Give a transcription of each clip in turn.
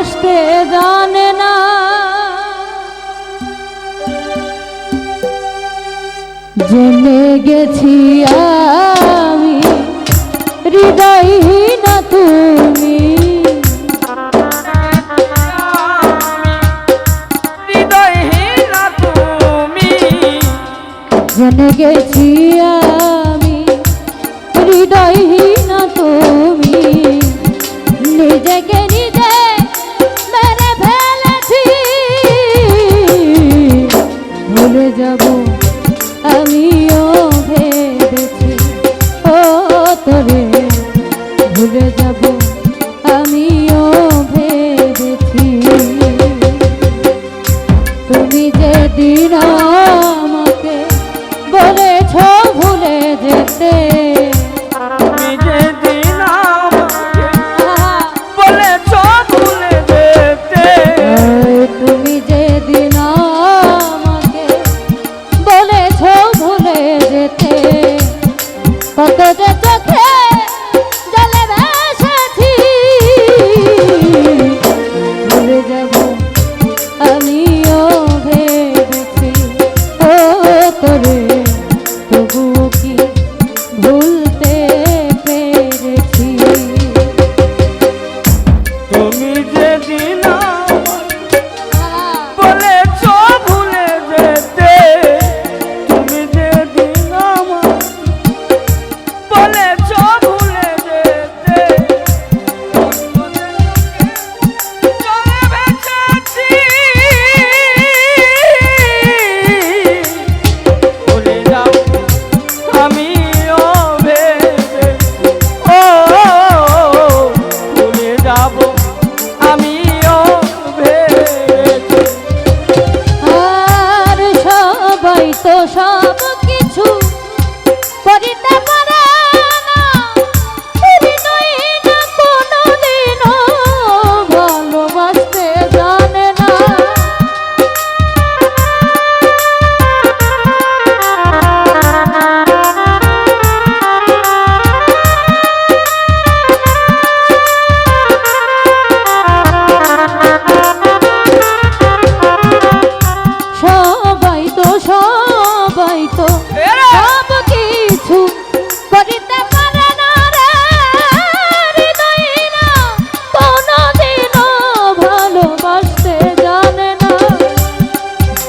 বসতে জানে না। জেনে গেছি আমি হৃদয়হীন তুমি। তুমি। জেনে গেছি আমি হৃদয়হীন তুমি। নিজেকে যাব আমিও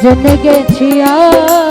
জেনে গেছি আর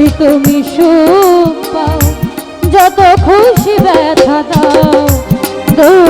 যদি তুমি সুখ পাও যত খুশি ব্যথা দাও